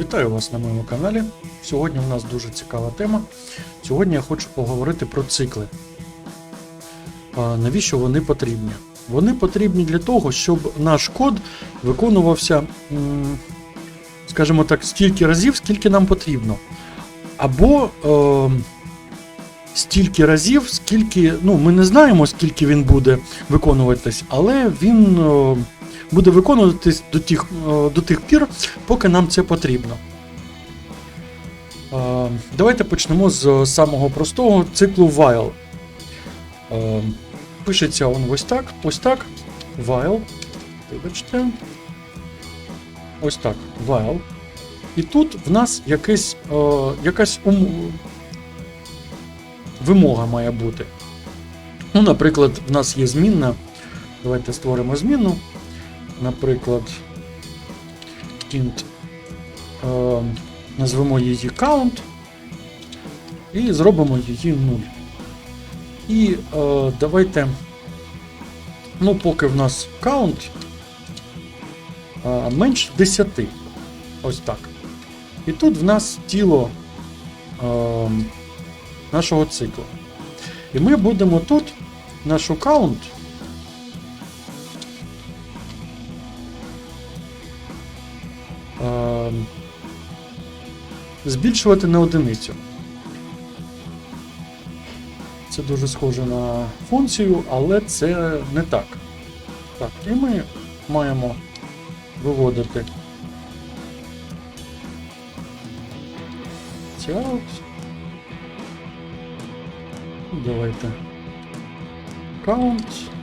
Вітаю вас на моєму каналі. Сьогодні у нас дуже цікава тема. Сьогодні я хочу поговорити про цикли. Навіщо вони потрібні? Вони потрібні для того, щоб наш код виконувався, скажімо так, стільки разів, скільки нам потрібно. Або е, стільки разів, скільки, ну, ми не знаємо, скільки він буде виконуватись, але він е, буде виконуватись до тих, е, до тих пір, поки нам це потрібно. Е, Давайте почнемо з самого простого циклу while. Е, Пишеться він ось так, ось так. While. Вибачте. Ось так. While. І тут в нас якийсь, е, якась ум... вимога має бути. Ну, наприклад, в нас є змінна. Давайте створимо змінну. Наприклад, int, е, назвемо її count і зробимо її 0. І е, давайте, ну, поки в нас count е, менш 10. Ось так. І тут в нас тіло е, нашого циклу. І ми будемо тут нашу count е, збільшувати на одиницю. Це дуже схоже на функцію, але це не так. Так, і ми маємо виводити out. Давайте. Count.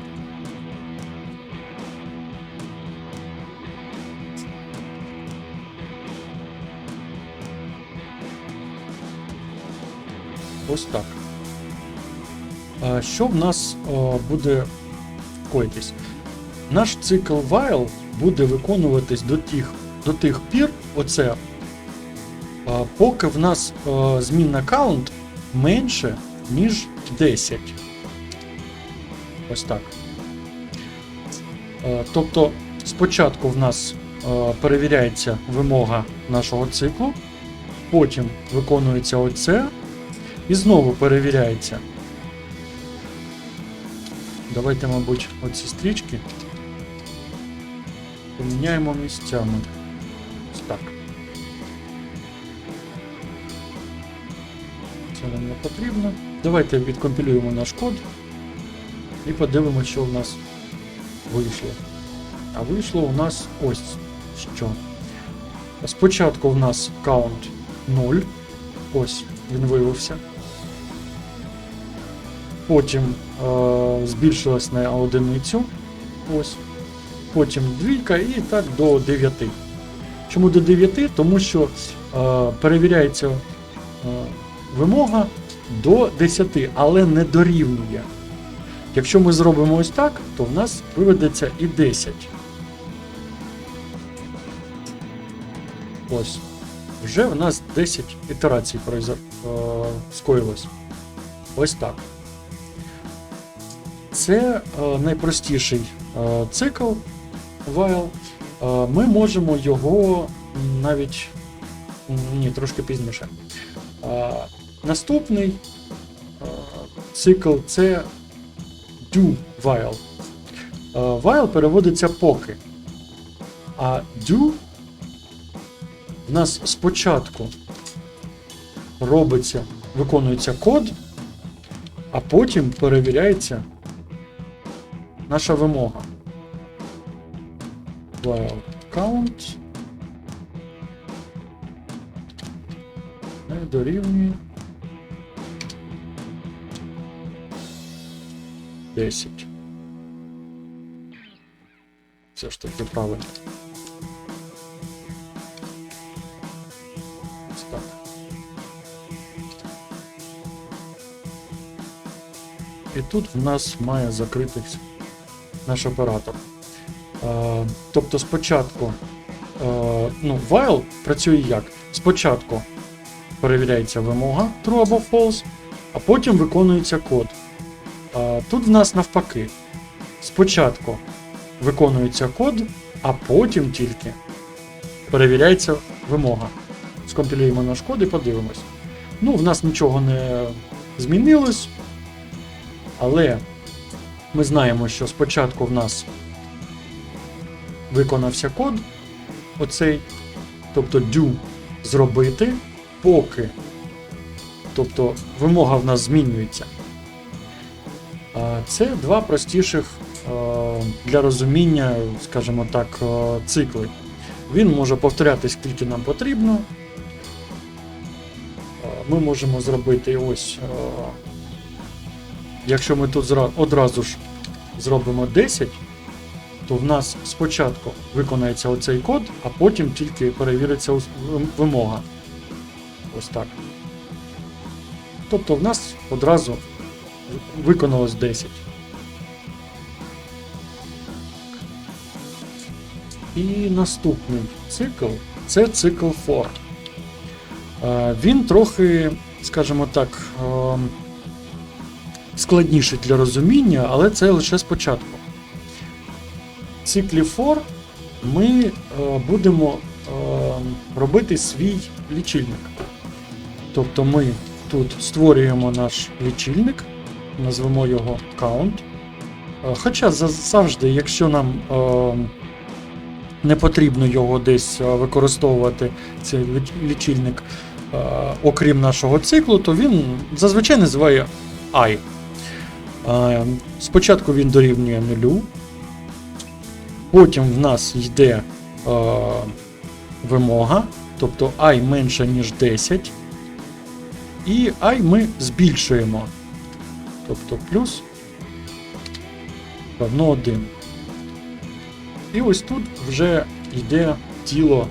Ось так. Що в нас буде коїтись? Наш цикл while буде виконуватись до тих, до тих пір, оце, поки в нас змінна count менше, ніж 10. Ось так. Тобто, спочатку в нас перевіряється вимога нашого циклу, потім виконується оце, і знову перевіряється. Давайте, мабуть, оці стрічки поміняємо місцями. Ось так. Це нам не потрібно. Давайте відкомпілюємо наш код і подивимося, що в нас вийшло. А вийшло у нас ось що. Спочатку в нас count 0. Ось він виявився. Потім е, збільшилось на одиницю. Ось. Потім двійка і так до 9. Чому до 9? Тому що е, перевіряється е, вимога до 10, але не дорівнює. Якщо ми зробимо ось так, то в нас виведеться і 10. Ось. Вже в нас 10 ітерацій е, скоїлось. Ось так. Це е, найпростіший е, цикл while. Е, ми можемо його навіть ні, трошки пізніше. Наступний цикл це do while. While переводиться поки. А do в нас спочатку робиться, виконується код, а потім перевіряється наша вимога. While count дорівнює 10. Все ж таки правильно. І тут в нас має закритись наш оператор. Е, тобто спочатку, е, ну, while працює як? Спочатку перевіряється вимога true або false, а потім виконується код. Е, тут в нас навпаки. Спочатку виконується код, а потім тільки перевіряється вимога. скомпілюємо наш код і подивимось. Ну, в нас нічого не змінилось, але ми знаємо, що спочатку в нас виконався код, оцей, тобто do зробити, поки. Тобто вимога в нас змінюється. Це два простіших для розуміння, скажімо так, цикли. Він може повторяти скільки нам потрібно. Ми можемо зробити ось. Якщо ми тут одразу ж зробимо 10, то в нас спочатку виконається оцей код, а потім тільки перевіриться вимога. Ось так. Тобто в нас одразу виконалось 10. І наступний цикл це цикл for. Е, Він трохи, скажімо так, ем, складніший для розуміння, але це лише спочатку. Циклі for ми е, будемо е, робити свій лічильник. Тобто ми тут створюємо наш лічильник, назвемо його count. Е, Хоча завжди, якщо нам не потрібно його десь використовувати, цей лічильник, окрім нашого циклу, то він зазвичай називає I. Спочатку він дорівнює нулю, потім в нас йде е, вимога, тобто і менше, ніж 10. І і ми збільшуємо. Тобто плюс равно 1. І ось тут вже йде тіло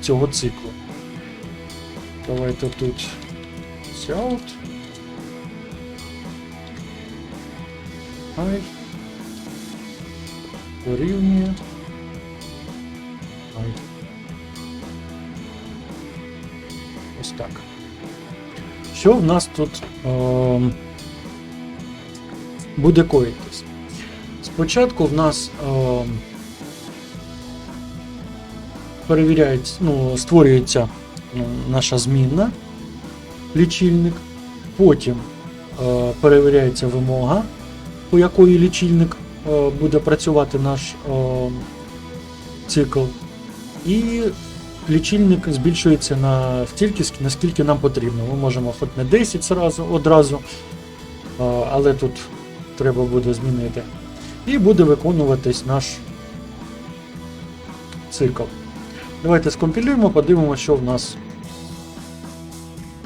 цього циклу. Давайте тут out. I дорівнює. I. Ось так. Що в нас тут ем, буде коїтись? Спочатку в нас ем, перевіряється, ну, створюється ну, наша змінна лічильник, потім е, перевіряється вимога, по якої лічильник е, буде працювати наш е, цикл, і лічильник збільшується на стільки, наскільки нам потрібно. Ми можемо хоч не 10 зразу, одразу, е, але тут треба буде змінити. І буде виконуватись наш цикл. Давайте скомпілюємо, подивимося, що в нас.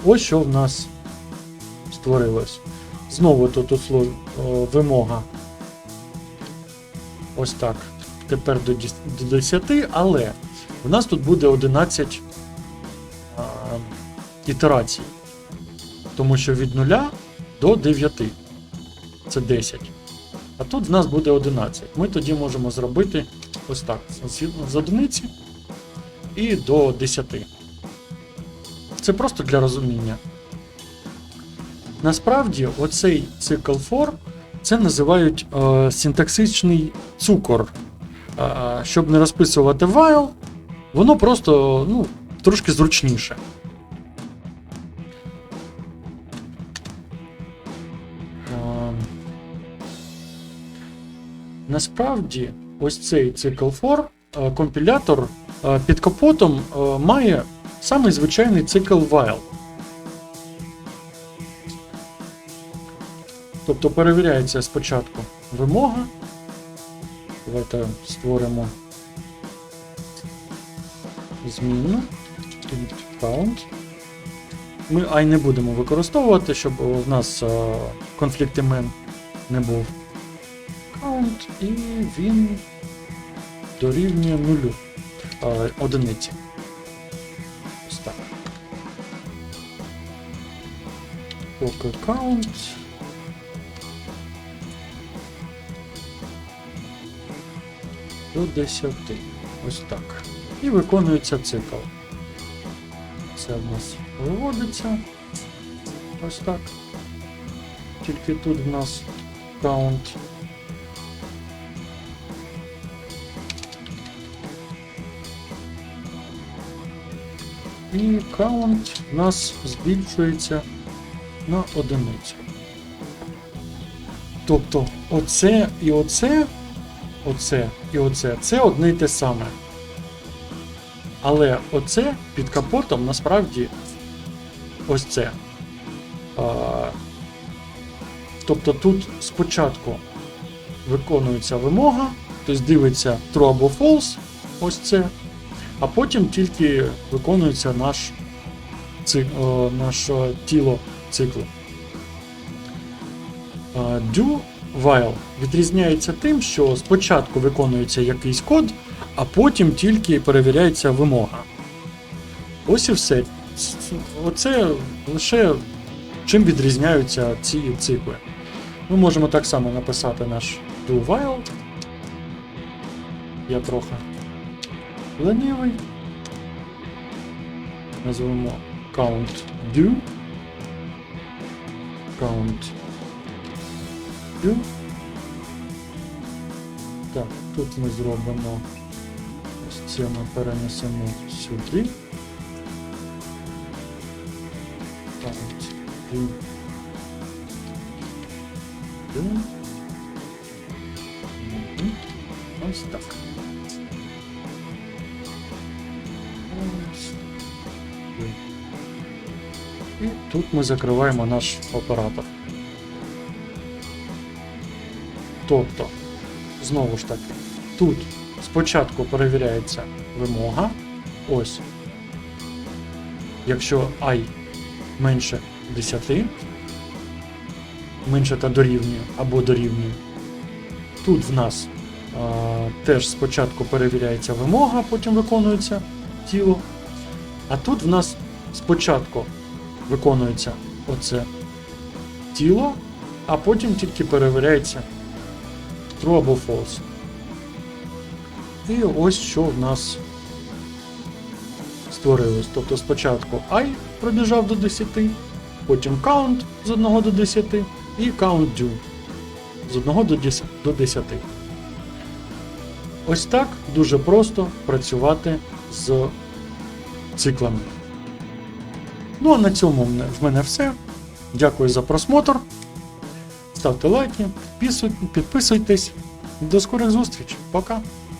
Ось що в нас створилось. Знову тут услов... о, вимога. Ось так. Тепер до 10, але в нас тут буде 11 а, ітерацій. Тому що від 0 до 9 це 10. А тут в нас буде 11. Ми тоді можемо зробити ось так. З одиниці і до 10. Це просто для розуміння. Насправді, оцей цикл for це називають е, синтаксичний цукор. Е, щоб не розписувати while, воно просто ну, трошки зручніше. Е, Насправді, ось цей цикл for, е, компілятор е, під капотом е, має самий звичайний цикл while. Тобто перевіряється спочатку вимога. Давайте створимо змінну count. Ми і не будемо використовувати, щоб в нас е, конфлікт імен не був. Count і він дорівнює нулю е, одиниці. Ось так. Поки count. До 10. Ось так. І виконується цикл. Це в нас виводиться. Ось так. Тільки тут в нас count. і count у нас збільшується на одиницю. Тобто оце і оце, оце і оце це одне й те саме. Але оце під капотом насправді ось це. Тобто тут спочатку виконується вимога, тобто дивиться true або false, ось це, а потім тільки виконується наш, ци, о, наше тіло циклу. Do while відрізняється тим, що спочатку виконується якийсь код, а потім тільки перевіряється вимога. Ось і все. Оце лише чим відрізняються ці цикли. Ми можемо так само написати наш do while. Я трохи ленивий. Назвемо count do. Count do. Так, тут ми зробимо. Ось це ми перенесемо сюди. Do. Do. Мгм. Ось так. Ось. так. І тут ми закриваємо наш оператор. Тобто, знову ж таки, тут спочатку перевіряється вимога. Ось. Якщо і менше 10, менше та дорівнює або дорівнює. Тут в нас а, теж спочатку перевіряється вимога, потім виконується тіло. А тут в нас спочатку виконується оце тіло, а потім тільки перевіряється true або false. І ось що в нас створилось. Тобто спочатку і пробіжав до 10, потім count з 1 до 10 і count do з 1 до 10 Ось так дуже просто працювати з циклами. Ну а на цьому в мене все. Дякую за просмотр. Ставте лайки, підписуйтесь. До скорих зустрічей. Пока!